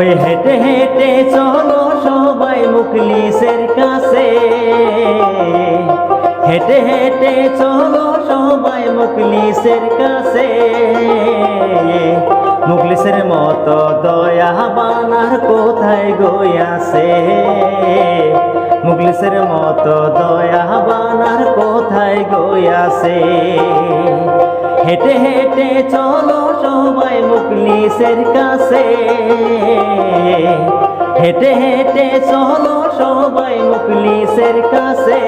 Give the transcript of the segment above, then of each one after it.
হেঁটে হেঁটে চলো সবাই মুখলিসের কাছে। হেঁটে হেঁটে চলো সবাই মুখলিসের কাছে। মুখলিসের মতো দয়া বানার কোথায় গইয়াছে মুখলিসের মতো দয়া বানার কোথায় গইয়াছে হেঁটে হেঁটে চলো সবাই মুখলিসের কাছে। হেঁটে হেঁটে চলো সবাই মুখলিসের কাছে।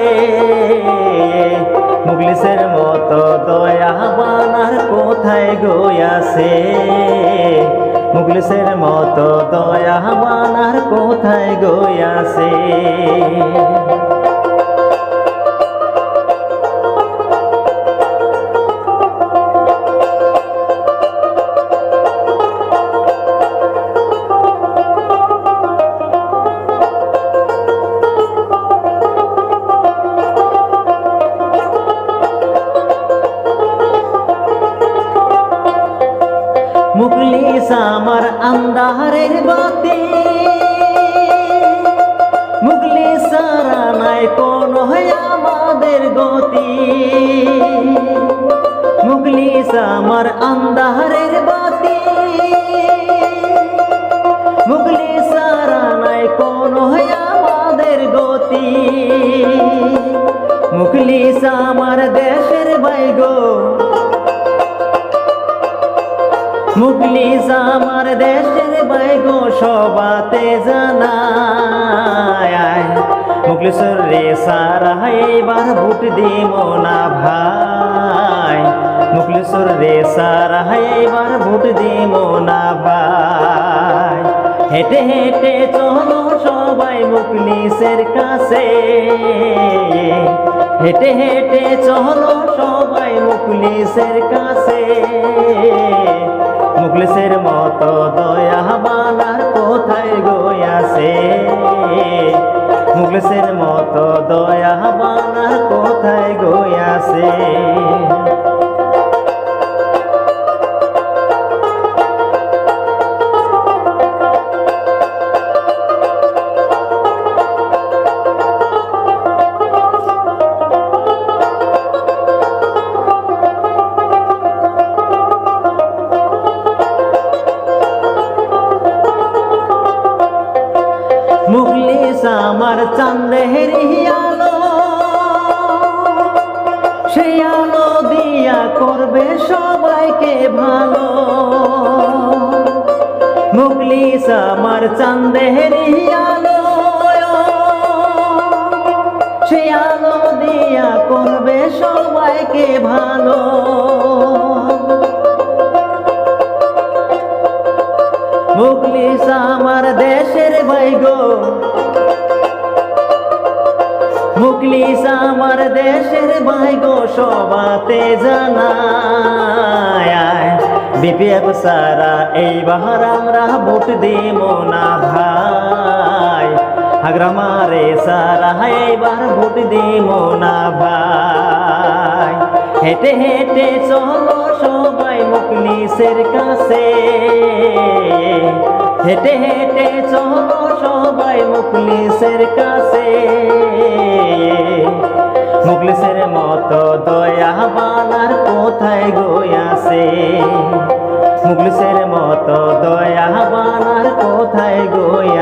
মুখলিসের মতো দয়া বানার কোথায় গইয়াছে মুখলিসের মতো দয়া বানার কোথায় গইয়াছে মুখলিস আমার আন্দারের বাতি। মুখলিস সারা নাই কোন আমাদের গতি। মুখলিস আমার আন্দারের বাতি। মুখলিস সারা নাই কোন আমাদের গতি। মুখলিস আমার দেশের বাইগো। মুখলিস আমার দেশের বাইগো সবাতে জানায়। মুখলিসর রে সারা এবার ভোট দিব না ভাই। মুখলিসর রে সারা এবার ভোট দিব না ভাই। হেঁটে হেঁটে চলো সবাই মুখলিসের কাছে। হেঁটে হেঁটে চলো সবাই মুখলিসের কাছে। মুখলিসের মতো দয়া বানার কোথায় গোয়াছে মুখলিসের মতো দয়া বানার কোথায় গইয়াছে মুখলিস আমার চান্দের আলো। সেই আলো দিয়া করবে সবাইকে ভালো। মুখলিস আমার চান্দের আলো। সেই আলো দিয়া করবে সবাইকে ভালো। মুখলিস আমার দেশের বাইগো মুখলিস আমার দেশের বাইগো সবাতে জানায়। বিপিএফ সারা এইবার আমরা ভোট দিব না ভাই। হাগ্রামারে সারা এইবার ভোট দিব না ভাই। হেঁটে হেঁটে চলো সবাই মুখলিসের কাছে। হেঁটে হেঁটে চলো সবাই মুখলিসের কাছে। মুখলিসের মতো দয়া বানার কোথায় গোয়াছে মুখলিসের মতো দয়া বানার কোথায় গইয়াছে